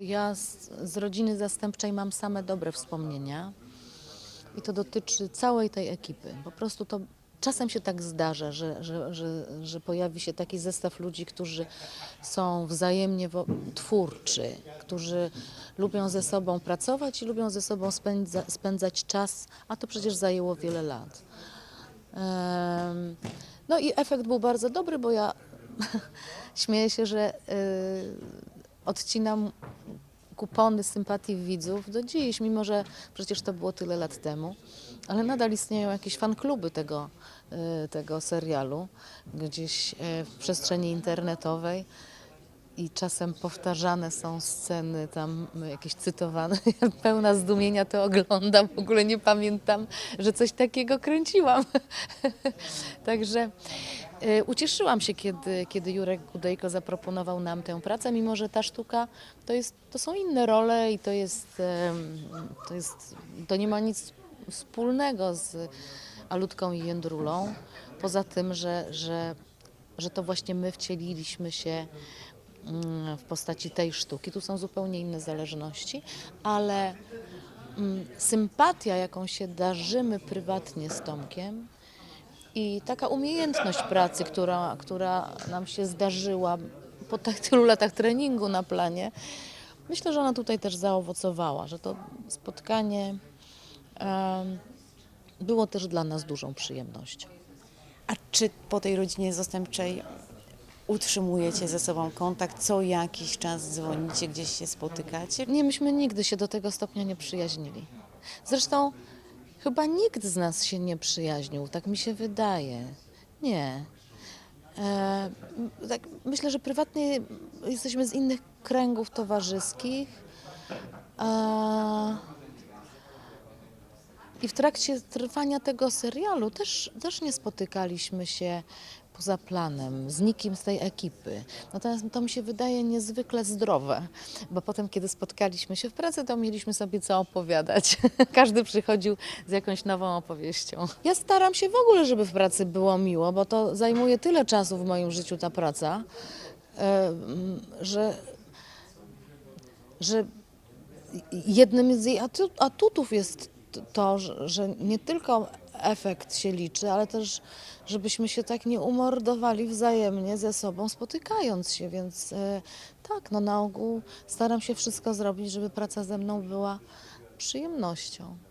Ja z, z rodziny zastępczej mam same dobre wspomnienia i to dotyczy całej tej ekipy. Po prostu to czasem się tak zdarza, że, że, że, że pojawi się taki zestaw ludzi, którzy są wzajemnie twórczy, którzy lubią ze sobą pracować i lubią ze sobą spędza, spędzać czas, a to przecież zajęło wiele lat. Em, No i efekt był bardzo dobry, bo ja śmieję się, że y, odcinam kupony sympatii widzów do dziś, mimo że przecież to było tyle lat temu. Ale nadal istnieją jakieś fankluby tego, y, tego serialu gdzieś y, w przestrzeni internetowej. I czasem powtarzane są sceny tam y, jakieś cytowane. Ja pełna zdumienia to oglądam. W ogóle nie pamiętam, że coś takiego kręciłam. Także y, ucieszyłam się, kiedy, kiedy Jurek Gudejko zaproponował nam tę pracę, mimo że ta sztuka to, jest, to są inne role i to jest, to jest, to nie ma nic wspólnego z Alutką i Jędrulą, poza tym, że, że, że to właśnie my wcieliliśmy się w postaci tej sztuki. Tu są zupełnie inne zależności, ale mm, sympatia, jaką się darzymy prywatnie z Tomkiem i taka umiejętność pracy, która, która nam się zdarzyła po tak tylu latach treningu na planie, myślę, że ona tutaj też zaowocowała, że to spotkanie było też dla nas dużą przyjemnością. A czy po tej rodzinie zastępczej utrzymujecie ze sobą kontakt? Co jakiś czas dzwonicie, gdzieś się spotykacie? Nie, myśmy nigdy się do tego stopnia nie przyjaźnili. Zresztą chyba nikt z nas się nie przyjaźnił, tak mi się wydaje. Nie. E, tak, myślę, że prywatnie jesteśmy z innych kręgów towarzyskich. A, I w trakcie trwania tego serialu też, też nie spotykaliśmy się poza planem, z nikim z tej ekipy. Natomiast to mi się wydaje niezwykle zdrowe, bo potem, kiedy spotkaliśmy się w pracy, to mieliśmy sobie co opowiadać. Każdy przychodził z jakąś nową opowieścią. Ja staram się w ogóle, żeby w pracy było miło, bo to zajmuje tyle czasu w moim życiu ta praca, że, że jednym z jej atu- atutów jest to, że nie tylko efekt się liczy, ale też, żebyśmy się tak nie umordowali wzajemnie ze sobą, spotykając się. Więc e, tak, no na ogół staram się wszystko zrobić, żeby praca ze mną była przyjemnością.